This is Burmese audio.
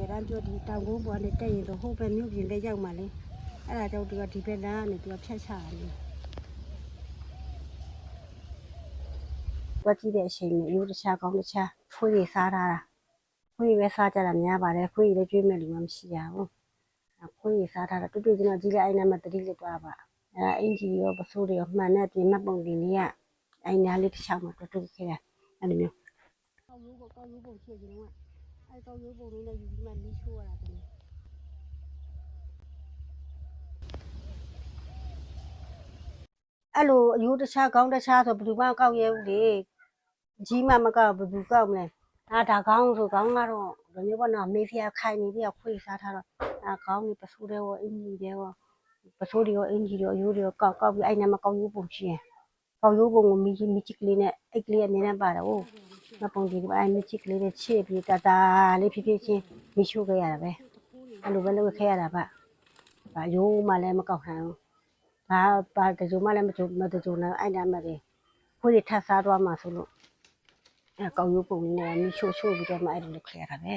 ကယ်တမ်းပြောဒီတောင်ကုန်းပေါ်နဲ့တက်ရင်တော့ဟိုဘက်မြို့ပြင်လေးရောက်မှလေအဲ့ဒါကြောင့်သူကဒီဘက်လမ်းကနေသူကဖြတ်ချတယ်ဝတ်ကြည့်တဲ့အချိန်မျိုးရိုးတခြားကောင်းတခြားဖွေးရစားထားတာဖွေးရပဲစားကြတာများပါတယ်ဖွေးရလည်းကျွေးမဲ့လူမှမရှိရဘူးဖွေးရစားထားတာတူတူကျွန်တော်ကြီးလိုက်အဲ့နာမှာတတိလက်သွားပါအဲ့အင်ဂျီရောပစိုးတွေရောမှန်တဲ့ပြင်မှတ်ပုံတင်လေးကအဲ့နာလေးတစ်ချောင်းမှာတူတူခဲ့တာအဲ့လိုမျိုးကောက်ရိုးပေါ့ကောက်ရိုးပုံချေကြတယ်က အဲကောက်ရိုးပုံလေးနဲ့ယူပြီးမှမီးချိုးရတာတည်းအဲ့လိုအယူတခြားကောင်းတခြားဆိုဘယ်သူမှကောက်ရဲဘူးလေကြီးမှမကောက်ဘယ်သူကောက်မလဲအာဒါကောင်းဆိုကောင်းကတော့ဒီမျိုးပေါ့နော်မေးဖျားခိုင်နေပြီးခွေးစားထားတော့အာကောင်းနေပစိုးတဲ့ရောအင်ကြီးတဲ့ရောပစိုးတွေရောအင်ကြီးတွေရောအယူတွေရောကောက်ကောက်ပြီးအဲ့နာမှာကောက်ရိုးပုံရှိရင်ကောက်ရိုးပုံကိုမီးကြီးမီးချစ်ကလေးနဲ့အဲ့ကလေးအမြဲတမ်းပါတယ်ဟုတ် မပုံဒီပါအမြချစ်ကလေးတွေချစ်ပြီးတတာလေးဖြည်းဖြည်းချင်းမိရှုခဲ့ရတာပဲအဲ့လိုပဲလုပ်ခဲ့ရတာပါဘာရိုးမှလည်းမကောက်ခံဘူးဘာဘာတကြုံမှလည်းမကြုံမတကြုံနဲ့အဲ့ဒါမှလည်းခွေးတွေထပ်စားသွားမှဆိုလို့အဲ့ကောက်ရိုးပုံလေးနဲ့မိရှုရှုပြီးတော့မှအဲ့လိုလုပ်ခဲ့ရတာပဲ